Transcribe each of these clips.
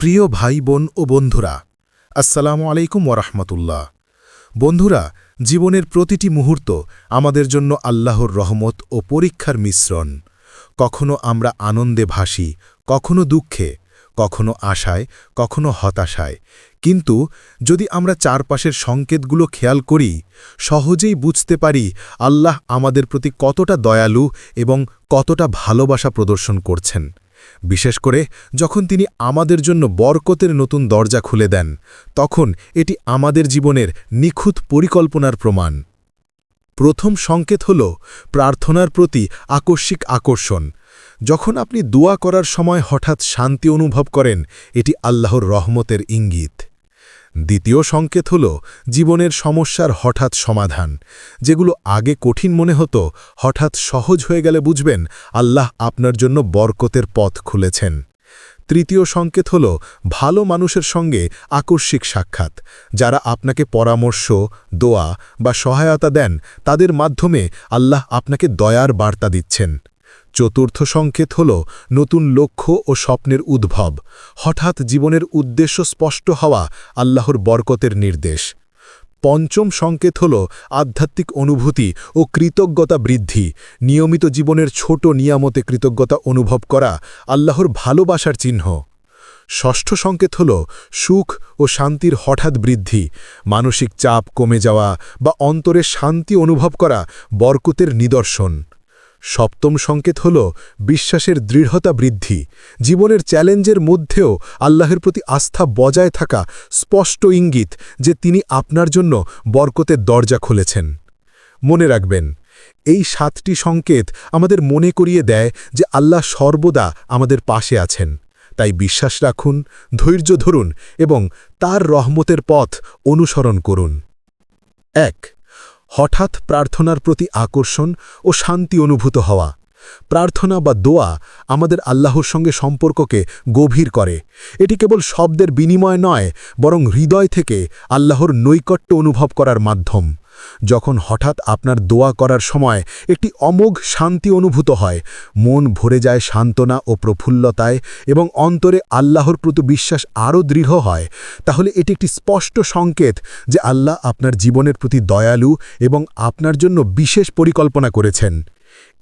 প্রিয় ভাই বোন ও বন্ধুরা, আসসালামু আলাইকুম ওরহমতুল্লাহ বন্ধুরা, জীবনের প্রতিটি মুহূর্ত আমাদের জন্য আল্লাহর রহমত ও পরীক্ষার মিশ্রণ। কখনো আমরা আনন্দে ভাসি, কখনো দুঃখে, কখনো আশায়, কখনো হতাশায়। কিন্তু যদি আমরা চারপাশের সংকেতগুলো খেয়াল করি, সহজেই বুঝতে পারি আল্লাহ আমাদের প্রতি কতটা দয়ালু এবং কতটা ভালোবাসা প্রদর্শন করছেন। বিশেষ করে যখন তিনি আমাদের জন্য বরকতের নতুন দরজা খুলে দেন, তখন এটি আমাদের জীবনের নিখুঁত পরিকল্পনার প্রমাণ। প্রথম সংকেত হল প্রার্থনার প্রতি আকস্মিক আকর্ষণ। যখন আপনি দোয়া করার সময় হঠাৎ শান্তি অনুভব করেন, এটি আল্লাহর রহমতের ইঙ্গিত। দ্বিতীয় সংকেত হল জীবনের সমস্যার হঠাৎ সমাধান, যেগুলো আগে কঠিন মনে হতো, হঠাৎ সহজ হয়ে গেলে বুঝবেন আল্লাহ আপনার জন্য বরকতের পথ খুলেছেন। তৃতীয় সংকেত হল ভালো মানুষের সঙ্গে আকস্মিক সাক্ষাৎ, যারা আপনাকে পরামর্শ, দোয়া বা সহায়তা দেন, তাদের মাধ্যমে আল্লাহ আপনাকে দয়ার বার্তা দিচ্ছেন। চতুর্থ সংকেত হল নতুন লক্ষ্য ও স্বপ্নের উদ্ভব। হঠাৎ জীবনের উদ্দেশ্য স্পষ্ট হওয়া আল্লাহর বরকতের নির্দেশ। পঞ্চম সংকেত হল আধ্যাত্মিক অনুভূতি ও কৃতজ্ঞতা বৃদ্ধি। নিয়মিত জীবনের ছোট নিয়ামতে কৃতজ্ঞতা অনুভব করা আল্লাহর ভালোবাসার চিহ্ন। ষষ্ঠ সংকেত হল সুখ ও শান্তির হঠাৎ বৃদ্ধি। মানসিক চাপ কমে যাওয়া বা অন্তরে শান্তি অনুভব করা বরকতের নিদর্শন। সপ্তম সংকেত হল বিশ্বাসের দৃঢ়তা বৃদ্ধি। জীবনের চ্যালেঞ্জের মধ্যেও আল্লাহের প্রতি আস্থা বজায় থাকা স্পষ্ট ইঙ্গিত যে তিনি আপনার জন্য বরকতের দরজা খুলেছেন। মনে রাখবেন, এই সাতটি সংকেত আমাদের মনে করিয়ে দেয় যে আল্লাহ সর্বদা আমাদের পাশে আছেন। তাই বিশ্বাস রাখুন, ধৈর্য ধরুন এবং তার রহমতের পথ অনুসরণ করুন। এক হঠাৎ প্রার্থনার প্রতি আকর্ষণ ও শান্তি অনুভূত হওয়া। প্রার্থনা বা দোয়া আমাদের আল্লাহর সঙ্গে সম্পর্ককে গভীর করে। এটি কেবল শব্দের বিনিময় নয়, বরং হৃদয় থেকে আল্লাহর নৈকট্য অনুভব করার মাধ্যম। যখন হঠাৎ আপনার দোয়া করার সময় একটি অমোঘ শান্তি অনুভূত হয়, মন ভরে যায় সান্ত্বনা ও প্রফুল্লতায় এবং অন্তরে আল্লাহর প্রতি বিশ্বাস আরও দৃঢ় হয়, তাহলে এটি একটি স্পষ্ট সংকেত যে আল্লাহ আপনার জীবনের প্রতি দয়ালু এবং আপনার জন্য বিশেষ পরিকল্পনা করেছেন।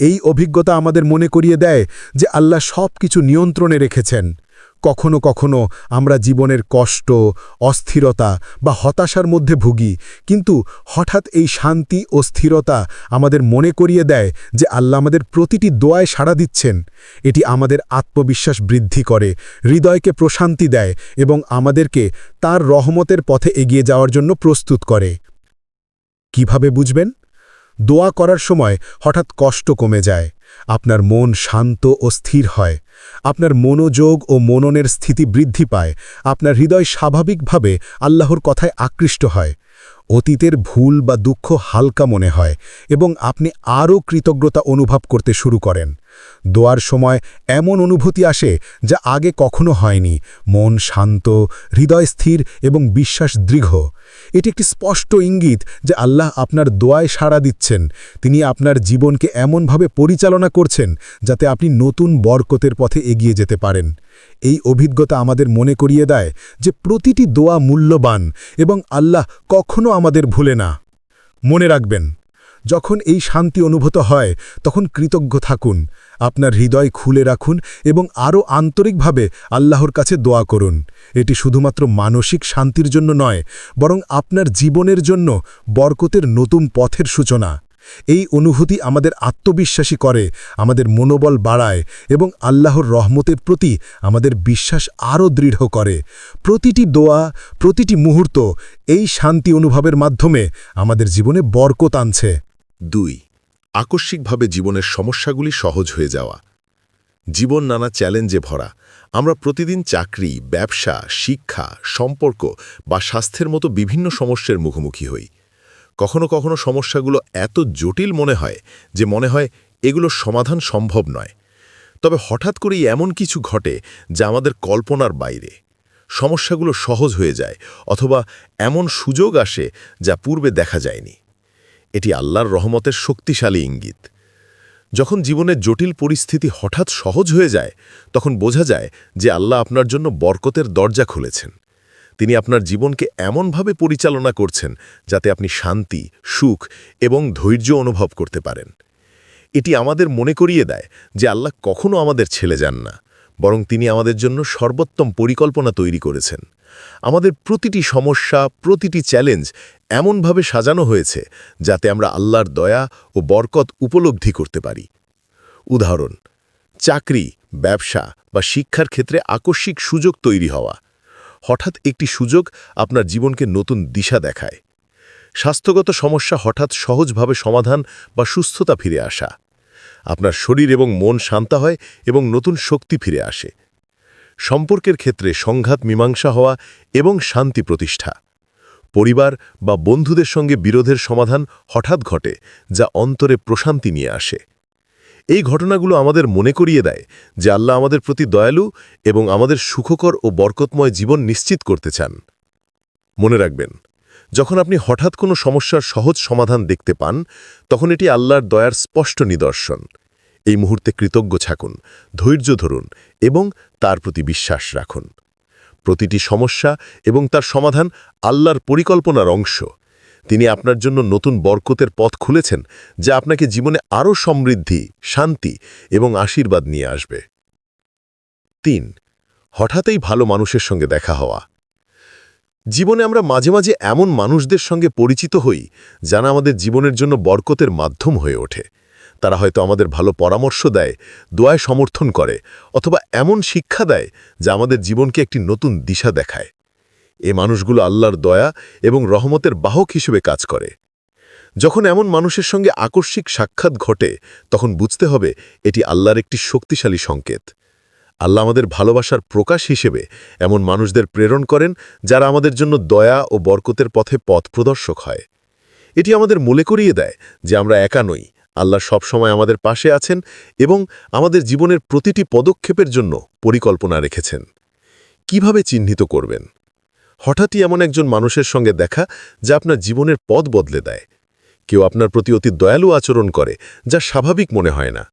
এই অভিজ্ঞতা আমাদের মনে করিয়ে দেয় যে আল্লাহ সব কিছু নিয়ন্ত্রণে রেখেছেন। কখনো কখনো আমরা জীবনের কষ্ট, অস্থিরতা বা হতাশার মধ্যে ভুগি। কিন্তু হঠাৎ এই শান্তি ও স্থিরতা আমাদের মনে করিয়ে দেয় যে আল্লাহ আমাদের প্রতিটি দোয়ায় সাড়া দিচ্ছেন। এটি আমাদের আত্মবিশ্বাস বৃদ্ধি করে, হৃদয়কে প্রশান্তি দেয় এবং আমাদেরকে তার রহমতের পথে এগিয়ে যাওয়ার জন্য প্রস্তুত করে। কীভাবে বুঝবেন? দোয়া করার সময় হঠাৎ কষ্ট কমে যায়। আপনার মন শান্ত ও স্থির হয়। আপনার মনোযোগ ও মননের স্থিতি বৃদ্ধি পায়। আপনার হৃদয় স্বাভাবিকভাবে আল্লাহর কথায় আকৃষ্ট হয়। অতীতের ভুল বা দুঃখ হালকা মনে হয় এবং আপনি আরও কৃতজ্ঞতা অনুভব করতে শুরু করেন। দোয়ার সময় এমন অনুভূতি আসে যা আগে কখনো হয়নি। মন শান্ত, হৃদয় স্থির এবং বিশ্বাস দৃঢ়। এটি একটি স্পষ্ট ইঙ্গিত যে আল্লাহ আপনার দোয়ায় সাড়া দিচ্ছেন। তিনি আপনার জীবনকে এমনভাবে পরিচালনা করছেন যাতে আপনি নতুন বরকতের পথে এগিয়ে যেতে পারেন। এই অভিজ্ঞতা আমাদের মনে করিয়ে দেয় যে প্রতিটি দোয়া মূল্যবান এবং আল্লাহ কখনো আমাদের ভুলে না। মনে রাখবেন যখন এই শান্তি অনুভূত হয়, তখন কৃতজ্ঞ থাকুন, আপনার হৃদয় খুলে রাখুন এবং আরও আন্তরিকভাবে আল্লাহর কাছে দোয়া করুন। এটি শুধুমাত্র মানসিক শান্তির জন্য নয়, বরং আপনার জীবনের জন্য বরকতের নতুন পথের সূচনা। এই অনুভূতি আমাদের আত্মবিশ্বাসী করে, আমাদের মনোবল বাড়ায় এবং আল্লাহর রহমতের প্রতি আমাদের বিশ্বাস আরও দৃঢ় করে। প্রতিটি দোয়া, প্রতিটি মুহূর্ত এই শান্তি অনুভবের মাধ্যমে আমাদের জীবনে বরকত আনছে। দুই, আকস্মিকভাবে জীবনের সমস্যাগুলি সহজ হয়ে যাওয়া। জীবন নানা চ্যালেঞ্জে ভরা। আমরা প্রতিদিন চাকরি, ব্যবসা, শিক্ষা, সম্পর্ক বা স্বাস্থ্যের মতো বিভিন্ন সমস্যার মুখোমুখি হই। কখনো কখনো সমস্যাগুলো এত জটিল মনে হয় যে মনে হয় এগুলোর সমাধান সম্ভব নয়। তবে হঠাৎ করেই এমন কিছু ঘটে যা আমাদের কল্পনার বাইরে। সমস্যাগুলো সহজ হয়ে যায় অথবা এমন সুযোগ আসে যা পূর্বে দেখা যায়নি। এটি আল্লাহর রহমতের শক্তিশালী ইঙ্গিত। যখন জীবনের জটিল পরিস্থিতি হঠাৎ সহজ হয়ে যায়, তখন বোঝা যায় যে আল্লাহ আপনার জন্য বরকতের দরজা খুলেছেন। তিনি আপনার জীবনকে এমনভাবে পরিচালনা করছেন যাতে আপনি শান্তি, সুখ এবং ধৈর্য অনুভব করতে পারেন। এটি আমাদের মনে করিয়ে দেয় যে আল্লাহ কখনও আমাদের ছেলে যান না, বরং তিনি আমাদের জন্য সর্বোত্তম পরিকল্পনা তৈরি করেছেন। আমাদের প্রতিটি সমস্যা, প্রতিটি চ্যালেঞ্জ এমনভাবে সাজানো হয়েছে যাতে আমরা আল্লাহর দয়া ও বরকত উপলব্ধি করতে পারি। উদাহরণ, চাকরি, ব্যবসা বা শিক্ষার ক্ষেত্রে আকস্মিক সুযোগ তৈরি হওয়া। হঠাৎ একটি সুযোগ আপনার জীবনকে নতুন দিশা দেখায়। স্বাস্থ্যগত সমস্যা হঠাৎ সহজভাবে সমাধান বা সুস্থতা ফিরে আসা। আপনার শরীর এবং মন শান্ত হয় এবং নতুন শক্তি ফিরে আসে। সম্পর্কের ক্ষেত্রে সংঘাত, মীমাংসা হওয়া এবং শান্তি প্রতিষ্ঠা। পরিবার বা বন্ধুদের সঙ্গে বিরোধের সমাধান হঠাৎ ঘটে, যা অন্তরে প্রশান্তি নিয়ে আসে। এই ঘটনাগুলো আমাদের মনে করিয়ে দেয় যে আল্লাহ আমাদের প্রতি দয়ালু এবং আমাদের সুখকর ও বরকতময় জীবন নিশ্চিত করতে চান। মনে রাখবেন, যখন আপনি হঠাৎ কোনো সমস্যার সহজ সমাধান দেখতে পান, তখন এটি আল্লাহর দয়ার স্পষ্ট নিদর্শন। এই মুহূর্তে কৃতজ্ঞ থাকুন, ধৈর্য ধরুন এবং তার প্রতি বিশ্বাস রাখুন। প্রতিটি সমস্যা এবং তার সমাধান আল্লাহর পরিকল্পনার অংশ। তিনি আপনার জন্য নতুন বরকতের পথ খুলেছেন, যা আপনাকে জীবনে আরও সমৃদ্ধি, শান্তি এবং আশীর্বাদ নিয়ে আসবে। তিন, হঠাৎই ভালো মানুষের সঙ্গে দেখা হওয়া। জীবনে আমরা মাঝে মাঝে এমন মানুষদের সঙ্গে পরিচিত হই, যারা আমাদের জীবনের জন্য বরকতের মাধ্যম হয়ে ওঠে। তারা হয়তো আমাদের ভালো পরামর্শ দেয়, দোয়ায় সমর্থন করে, অথবা এমন শিক্ষা দেয় যা আমাদের জীবনকে একটি নতুন দিশা দেখায়। এ মানুষগুলো আল্লাহর দয়া এবং রহমতের বাহক হিসেবে কাজ করে। যখন এমন মানুষের সঙ্গে আকস্মিক সাক্ষাৎ ঘটে, তখন বুঝতে হবে এটি আল্লাহর একটি শক্তিশালী সংকেত। আল্লাহ আমাদের ভালোবাসার প্রকাশ হিসেবে এমন মানুষদের প্রেরণ করেন যারা আমাদের জন্য দয়া ও বরকতের পথে পথ প্রদর্শক হয়। এটি আমাদের মনে করিয়ে দেয় যে আমরা একা নই আল্লাহ সবসময় আমাদের পাশে আছেন এবং আমাদের জীবনের প্রতিটি পদক্ষেপের জন্য পরিকল্পনা রেখেছেন। কীভাবে চিহ্নিত করবেন? হঠাৎই এমন একজন মানুষের সঙ্গে দেখা যা আপনার জীবনের পথ বদলে দেয়। কেউ আপনার প্রতি অতি দয়ালু আচরণ করে, যা স্বাভাবিক মনে হয় না।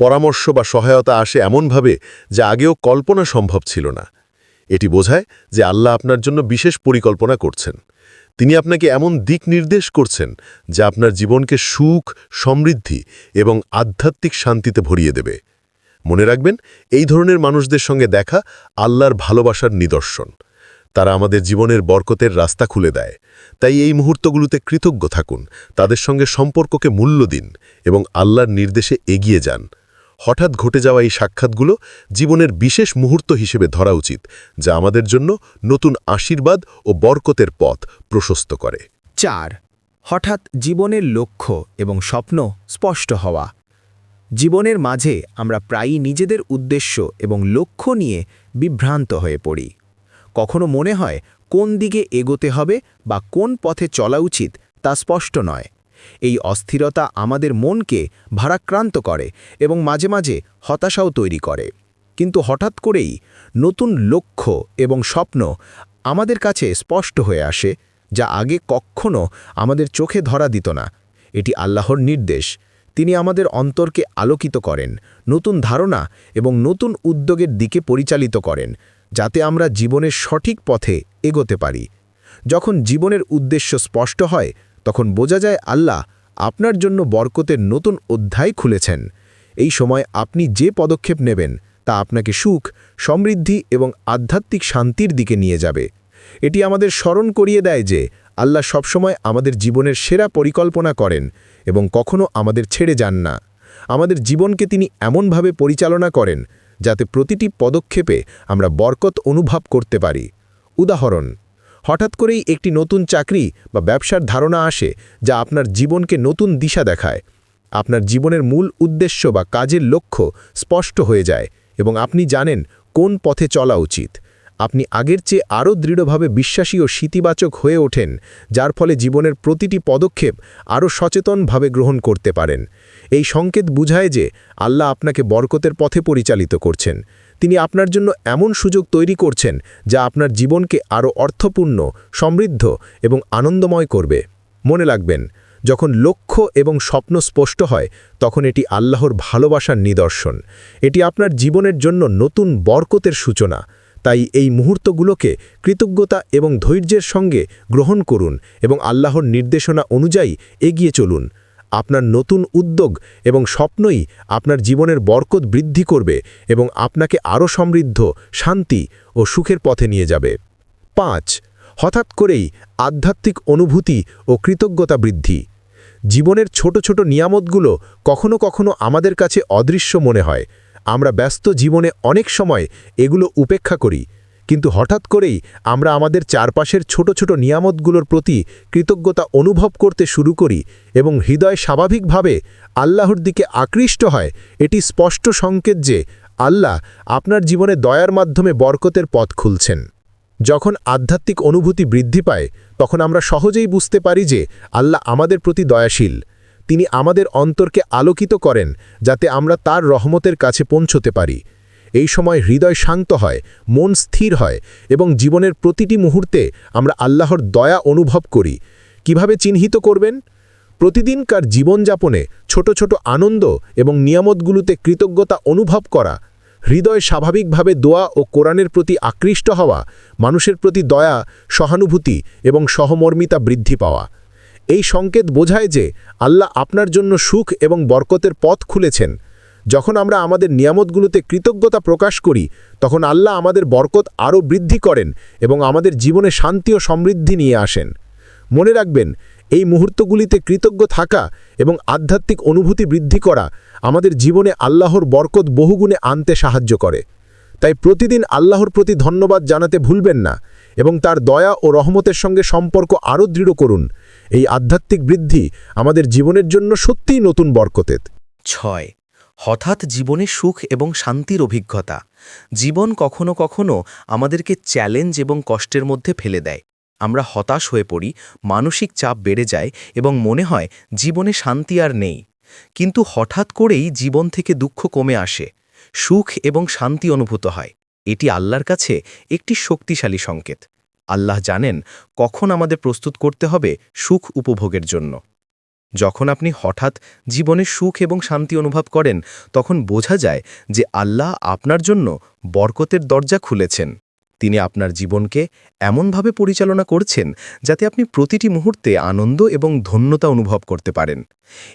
পরামর্শ বা সহায়তা আসে এমনভাবে যা আগেও কল্পনা সম্ভব ছিল না। এটি বোঝায় যে আল্লাহ আপনার জন্য বিশেষ পরিকল্পনা করছেন। তিনি আপনাকে এমন দিক নির্দেশ করছেন যা আপনার জীবনকে সুখ, সমৃদ্ধি এবং আধ্যাত্মিক শান্তিতে ভরিয়ে দেবে। মনে রাখবেন, এই ধরনের মানুষদের সঙ্গে দেখা আল্লাহর ভালোবাসার নিদর্শন। তারা আমাদের জীবনের বরকতের রাস্তা খুলে দেয়। তাই এই মুহূর্তগুলোতে কৃতজ্ঞ থাকুন, তাদের সঙ্গে সম্পর্ককে মূল্য দিন এবং আল্লাহর নির্দেশে এগিয়ে যান। হঠাৎ ঘটে যাওয়া এই সাক্ষাৎগুলো জীবনের বিশেষ মুহূর্ত হিসেবে ধরা উচিত, যা আমাদের জন্য নতুন আশীর্বাদ ও বরকতের পথ প্রশস্ত করে। চার, হঠাৎ জীবনের লক্ষ্য এবং স্বপ্ন স্পষ্ট হওয়া। জীবনের মাঝে আমরা প্রায়ই নিজেদের উদ্দেশ্য এবং লক্ষ্য নিয়ে বিভ্রান্ত হয়ে পড়ি। কখনো মনে হয় কোন দিকে এগোতে হবে বা কোন পথে চলা উচিত তা স্পষ্ট নয়। এই অস্থিরতা আমাদের মনকে ভারাক্রান্ত করে এবং মাঝে মাঝে হতাশাও তৈরি করে। কিন্তু হঠাৎ করেই নতুন লক্ষ্য এবং স্বপ্ন আমাদের কাছে স্পষ্ট হয়ে আসে, যা আগে কখনো আমাদের চোখে ধরা দিত না। এটি আল্লাহর নির্দেশ। তিনি আমাদের অন্তরকে আলোকিত করেন, নতুন ধারণা এবং নতুন উদ্যোগের দিকে পরিচালিত করেন, যাতে আমরা জীবনের সঠিক পথে এগোতে পারি। যখন জীবনের উদ্দেশ্য স্পষ্ট হয় তখন বোঝা যায় আল্লাহ আপনার জন্য বরকতের নতুন অধ্যায় খুলেছেন। এই সময় আপনি যে পদক্ষেপ নেবেন, তা আপনাকে সুখ, সমৃদ্ধি এবং আধ্যাত্মিক শান্তির দিকে নিয়ে যাবে। এটি আমাদের স্মরণ করিয়ে দেয় যে আল্লাহ সবসময় আমাদের জীবনের সেরা পরিকল্পনা করেন এবং কখনো আমাদের ছেড়ে যান না। আমাদের জীবনকে তিনি এমনভাবে পরিচালনা করেন যাতে প্রতিটি পদক্ষেপে আমরা বরকত অনুভব করতে পারি। উদাহরণ হঠাৎ করেই একটি নতুন চাকরি বা ব্যবসার ধারণা আসে যা আপনার জীবনকে নতুন দিশা দেখায়। আপনার জীবনের মূল উদ্দেশ্য বা কাজের লক্ষ্য স্পষ্ট হয়ে যায় এবং আপনি জানেন কোন পথে চলা উচিত। আপনি আগের চেয়ে আরও দৃঢ়ভাবে বিশ্বাসী ও শীতিবাচক হয়ে ওঠেন, যার ফলে জীবনের প্রতিটি পদক্ষেপ আরও সচেতনভাবে গ্রহণ করতে পারেন। এই সংকেত বুঝায় যে আল্লাহ আপনাকে বরকতের পথে পরিচালিত করছেন। তিনি আপনার জন্য এমন সুযোগ তৈরি করছেন যা আপনার জীবনকে আরও অর্থপূর্ণ, সমৃদ্ধ এবং আনন্দময় করবে। মনে রাখবেন, যখন লক্ষ্য এবং স্বপ্ন স্পষ্ট হয়, তখন এটি আল্লাহর ভালোবাসার নিদর্শন। এটি আপনার জীবনের জন্য নতুন বরকতের সূচনা। তাই এই মুহূর্তগুলোকে কৃতজ্ঞতা এবং ধৈর্যের সঙ্গে গ্রহণ করুন এবং আল্লাহর নির্দেশনা অনুযায়ী এগিয়ে চলুন। আপনার নতুন উদ্যোগ এবং স্বপ্নই আপনার জীবনের বরকত বৃদ্ধি করবে এবং আপনাকে আরও সমৃদ্ধ, শান্তি ও সুখের পথে নিয়ে যাবে। পাঁচ, হঠাৎ করেই আধ্যাত্মিক অনুভূতি ও কৃতজ্ঞতা বৃদ্ধি। জীবনের ছোট ছোট নিয়ামতগুলো কখনো কখনো আমাদের কাছে অদৃশ্য মনে হয়। আমরা ব্যস্ত জীবনে অনেক সময় এগুলো উপেক্ষা করি। কিন্তু হঠাৎ করেই আমরা আমাদের চারপাশের ছোট ছোট নিয়ামতগুলোর প্রতি কৃতজ্ঞতা অনুভব করতে শুরু করি এবং হৃদয় স্বাভাবিকভাবে আল্লাহর দিকে আকৃষ্ট হয়। এটি স্পষ্ট সংকেত যে আল্লাহ আপনার জীবনে দয়ার মাধ্যমে বরকতের পথ খুলছেন। যখন আধ্যাত্মিক অনুভূতি বৃদ্ধি পায়, তখন আমরা সহজেই বুঝতে পারি যে আল্লাহ আমাদের প্রতি দয়াশীল। তিনি আমাদের অন্তরকে আলোকিত করেন যাতে আমরা তার রহমতের কাছে পৌঁছতে পারি। এই সময় হৃদয় শান্ত হয়, মন স্থির হয় এবং জীবনের প্রতিটি মুহূর্তে আমরা আল্লাহর দয়া অনুভব করি। কীভাবে চিহ্নিত করবেন? প্রতিদিনকার জীবনযাপনে ছোট ছোট আনন্দ এবং নিয়ামতগুলোতে কৃতজ্ঞতা অনুভব করা, হৃদয় স্বাভাবিকভাবে দোয়া ও কোরআনের প্রতি আকৃষ্ট হওয়া, মানুষের প্রতি দয়া, সহানুভূতি এবং সহমর্মিতা বৃদ্ধি পাওয়া। এই সংকেত বোঝায় যে আল্লাহ আপনার জন্য সুখ এবং বরকতের পথ খুলেছেন। যখন আমরা আমাদের নিয়ামতগুলোতে কৃতজ্ঞতা প্রকাশ করি, তখন আল্লাহ আমাদের বরকত আরও বৃদ্ধি করেন এবং আমাদের জীবনে শান্তি ও সমৃদ্ধি নিয়ে আসেন। মনে রাখবেন, এই মুহূর্তগুলিতে কৃতজ্ঞ থাকা এবং আধ্যাত্মিক অনুভূতি বৃদ্ধি করা আমাদের জীবনে আল্লাহর বরকত বহুগুণে আনতে সাহায্য করে। তাই প্রতিদিন আল্লাহর প্রতি ধন্যবাদ জানাতে ভুলবেন না এবং তার দয়া ও রহমতের সঙ্গে সম্পর্ক আরও দৃঢ় করুন। এই আধ্যাত্মিক বৃদ্ধি আমাদের জীবনের জন্য সত্যিই নতুন বরকতেত ছয় হঠাৎ জীবনে সুখ এবং শান্তির অভিজ্ঞতা। জীবন কখনো কখনো আমাদেরকে চ্যালেঞ্জ এবং কষ্টের মধ্যে ফেলে দেয়। আমরা হতাশ হয়ে পড়ি, মানসিক চাপ বেড়ে যায় এবং মনে হয় জীবনে শান্তি আর নেই। কিন্তু হঠাৎ করেই জীবন থেকে দুঃখ কমে আসে, সুখ এবং শান্তি অনুভূত হয়। এটি আল্লাহর কাছে একটি শক্তিশালী সংকেত। আল্লাহ জানেন কখন আমাদের প্রস্তুত করতে হবে সুখ উপভোগের জন্য। যখন আপনি হঠাৎ জীবনে সুখ এবং শান্তি অনুভব করেন, তখন বোঝা যায় যে আল্লাহ আপনার জন্য বরকতের দরজা খুলেছেন। তিনি আপনার জীবনকে এমনভাবে পরিচালনা করছেন যাতে আপনি প্রতিটি মুহূর্তে আনন্দ এবং ধন্যতা অনুভব করতে পারেন।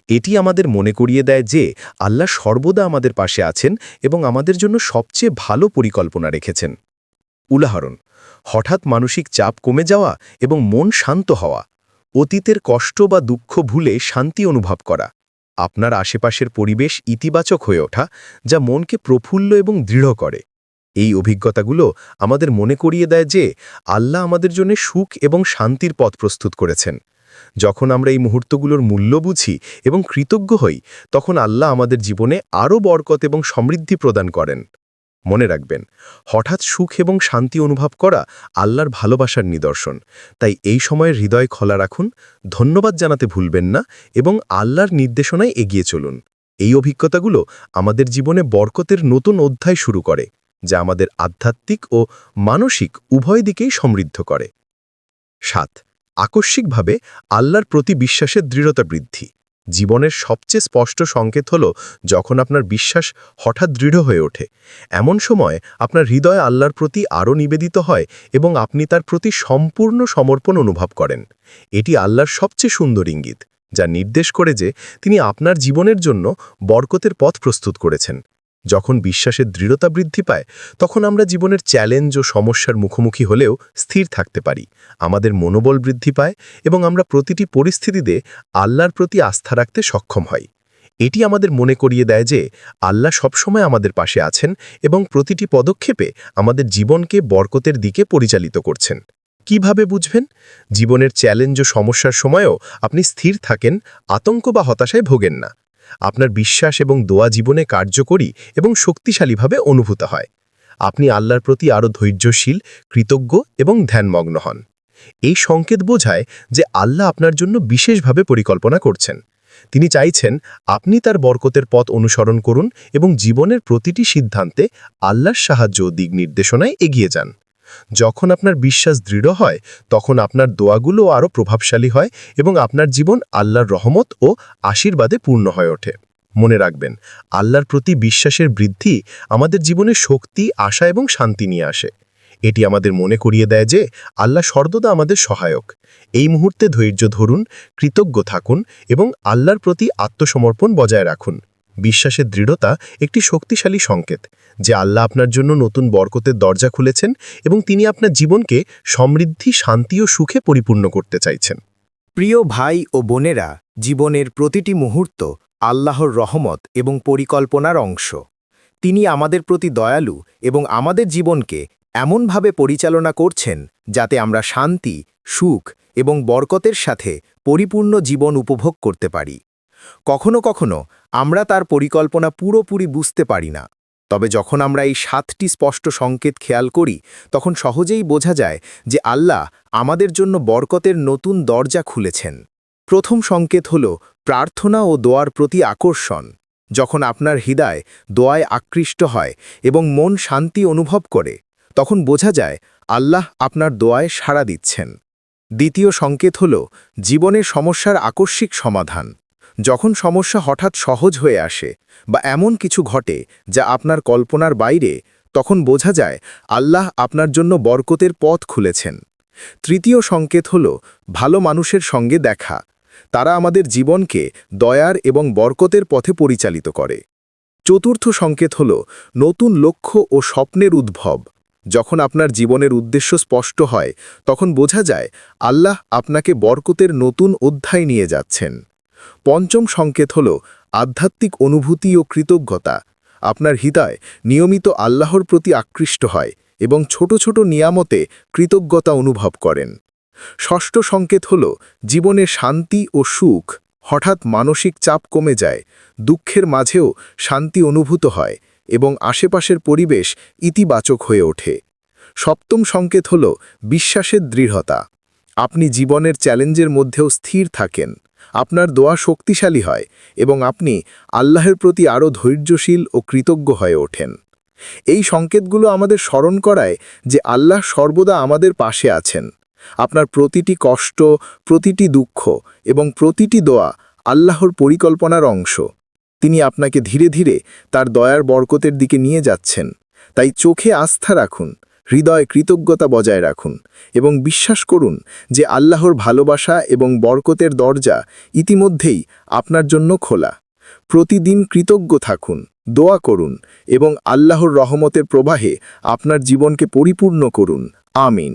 এটি আমাদের মনে করিয়ে দেয় যে আল্লাহ সর্বদা আমাদের পাশে আছেন এবং আমাদের জন্য সবচেয়ে ভালো পরিকল্পনা রেখেছেন। উদাহরণ, হঠাৎ মানসিক চাপ কমে যাওয়া এবং মন শান্ত হওয়া। অতীতের কষ্ট বা দুঃখ ভুলে শান্তি অনুভব করা। আপনার আশেপাশের পরিবেশ ইতিবাচক হয়ে ওঠা, যা মনকে প্রফুল্ল এবং দৃঢ় করে। এই অভিজ্ঞতাগুলো আমাদের মনে করিয়ে দেয় যে, আল্লাহ আমাদের জন্য সুখ এবং শান্তির পথ প্রস্তুত করেছেন। যখন আমরা এই মুহূর্তগুলোর মূল্য বুঝি এবং কৃতজ্ঞ হই, তখন আল্লাহ আমাদের জীবনে আরও বরকত এবং সমৃদ্ধি প্রদান করেন। মনে রাখবেন, হঠাৎ সুখ এবং শান্তি অনুভব করা আল্লাহর ভালোবাসার নিদর্শন। তাই এই সময়ের হৃদয় খোলা রাখুন, ধন্যবাদ জানাতে ভুলবেন না এবং আল্লাহর নির্দেশনায় এগিয়ে চলুন। এই অভিজ্ঞতাগুলো আমাদের জীবনে বরকতের নতুন অধ্যায় শুরু করে, যা আমাদের আধ্যাত্মিক ও মানসিক উভয় দিকেই সমৃদ্ধ করে। সাত, আকস্মিকভাবে আল্লাহর প্রতি বিশ্বাসের দৃঢ়তা বৃদ্ধি। জীবনের সবচেয়ে স্পষ্ট সংকেত হল যখন আপনার বিশ্বাস হঠাৎ দৃঢ় হয়ে ওঠে। এমন সময় আপনার হৃদয় আল্লাহর প্রতি আরও নিবেদিত হয় এবং আপনি তার প্রতি সম্পূর্ণ সমর্পণ অনুভব করেন। এটি আল্লাহর সবচেয়ে সুন্দর ইঙ্গিত, যা নির্দেশ করে যে তিনি আপনার জীবনের জন্য বরকতের পথ প্রস্তুত করেছেন। যখন বিশ্বাসের দৃঢ়তা বৃদ্ধি পায়, তখন আমরা জীবনের চ্যালেঞ্জ ও সমস্যার মুখোমুখি হলেও স্থির থাকতে পারি, আমাদের মনোবল বৃদ্ধি পায় এবং আমরা প্রতিটি পরিস্থিতিতে আল্লাহর প্রতি আস্থা রাখতে সক্ষম হই। এটি আমাদের মনে করিয়ে দেয় যে আল্লাহ সবসময় আমাদের পাশে আছেন এবং প্রতিটি পদক্ষেপে আমাদের জীবনকে বরকতের দিকে পরিচালিত করছেন। কীভাবে বুঝবেন? জীবনের চ্যালেঞ্জ ও সমস্যার সময়ও আপনি স্থির থাকেন, আতঙ্ক বা হতাশায় ভোগেন না। আপনার বিশ্বাস এবং দোয়া জীবনে কার্যকরী এবং শক্তিশালীভাবে অনুভূত হয়। আপনি আল্লাহর প্রতি আরও ধৈর্যশীল, কৃতজ্ঞ এবং ধ্যানমগ্ন হন। এই সংকেত বোঝায় যে আল্লাহ আপনার জন্য বিশেষভাবে পরিকল্পনা করছেন। তিনি চাইছেন আপনি তার বরকতের পথ অনুসরণ করুন এবং জীবনের প্রতিটি সিদ্ধান্তে আল্লাহর সাহায্য ও দিক নির্দেশনায় এগিয়ে যান। যখন আপনার বিশ্বাস দৃঢ় হয়, তখন আপনার দোয়াগুলো আরও প্রভাবশালী হয় এবং আপনার জীবন আল্লাহর রহমত ও আশীর্বাদে পূর্ণ হয়ে ওঠে। মনে রাখবেন, আল্লাহর প্রতি বিশ্বাসের বৃদ্ধি আমাদের জীবনে শক্তি, আশা এবং শান্তি নিয়ে আসে। এটি আমাদের মনে করিয়ে দেয় যে আল্লাহ সর্বদা আমাদের সহায়ক। এই মুহূর্তে ধৈর্য ধরুন, কৃতজ্ঞ থাকুন এবং আল্লাহর প্রতি আত্মসমর্পণ বজায় রাখুন। বিশ্বাসের দৃঢ়তা একটি শক্তিশালী সংকেত, যে আল্লাহ আপনার জন্য নতুন বরকতের দরজা খুলেছেন এবং তিনি আপনার জীবনকে সমৃদ্ধি, শান্তি ও সুখে পরিপূর্ণ করতে চাইছেন। প্রিয় ভাই ও বোনেরা, জীবনের প্রতিটি মুহূর্ত আল্লাহর রহমত এবং পরিকল্পনার অংশ। তিনি আমাদের প্রতি দয়ালু এবং আমাদের জীবনকে এমনভাবে পরিচালনা করছেন যাতে আমরা শান্তি, সুখ এবং বরকতের সাথে পরিপূর্ণ জীবন উপভোগ করতে পারি। কখনো কখনো আমরা তার পরিকল্পনা পুরোপুরি বুঝতে পারি না, তবে যখন আমরা এই সাতটি স্পষ্ট সংকেত খেয়াল করি, তখন সহজেই বোঝা যায় যে আল্লাহ আমাদের জন্য বরকতের নতুন দরজা খুলেছেন। প্রথম সংকেত হল প্রার্থনা ও দোয়ার প্রতি আকর্ষণ। যখন আপনার হৃদয় দোয়ায় আকৃষ্ট হয় এবং মন শান্তি অনুভব করে, তখন বোঝা যায় আল্লাহ আপনার দোয়ায় সাড়া দিচ্ছেন। দ্বিতীয় সংকেত হল জীবনের সমস্যার আকস্মিক সমাধান। যখন সমস্যা হঠাৎ সহজ হয়ে আসে বা এমন কিছু ঘটে যা আপনার কল্পনার বাইরে, তখন বোঝা যায় আল্লাহ আপনার জন্য বরকতের পথ খুলেছেন। তৃতীয় সংকেত হল ভালো মানুষের সঙ্গে দেখা। তারা আমাদের জীবনকে দয়ার এবং বরকতের পথে পরিচালিত করে। চতুর্থ সংকেত হল নতুন লক্ষ্য ও স্বপ্নের উদ্ভব। যখন আপনার জীবনের উদ্দেশ্য স্পষ্ট হয়, তখন বোঝা যায় আল্লাহ আপনাকে বরকতের নতুন অধ্যায় নিয়ে যাচ্ছেন। পঞ্চম সংকেত হল আধ্যাত্মিক অনুভূতি ও কৃতজ্ঞতা। আপনার হৃদয় নিয়মিত আল্লাহর প্রতি আকৃষ্ট হয় এবং ছোট ছোট নিয়ামতে কৃতজ্ঞতা অনুভব করেন। ষষ্ঠ সংকেত হল জীবনে শান্তি ও সুখ হঠাৎ মানসিক চাপ কমে যায়, দুঃখের মাঝেও শান্তি অনুভূত হয় এবং আশেপাশের পরিবেশ ইতিবাচক হয়ে ওঠে। সপ্তম সংকেত হল বিশ্বাসের দৃঢ়তা। আপনি জীবনের চ্যালেঞ্জের মধ্যেও স্থির থাকেন। আপনার দোয়া শক্তিশালী হয় এবং আপনি আল্লাহের প্রতি আরও ধৈর্যশীল ও কৃতজ্ঞ হয়ে ওঠেন। এই সংকেতগুলো আমাদের স্মরণ করায় যে আল্লাহ সর্বদা আমাদের পাশে আছেন। আপনার প্রতিটি কষ্ট, প্রতিটি দুঃখ এবং প্রতিটি দোয়া আল্লাহর পরিকল্পনার অংশ। তিনি আপনাকে ধীরে ধীরে তার দয়ার বরকতের দিকে নিয়ে যাচ্ছেন। তাই চোখে আস্থা রাখুন হৃদয় কৃতজ্ঞতা বজায় রাখুন এবং বিশ্বাস করুন যে আল্লাহর ভালোবাসা এবং বরকতের দরজা ইতিমধ্যেই আপনার জন্য খোলা। প্রতিদিন কৃতজ্ঞ থাকুন, দোয়া করুন এবং আল্লাহর রহমতের প্রবাহে আপনার জীবনকে পরিপূর্ণ করুন। আমিন।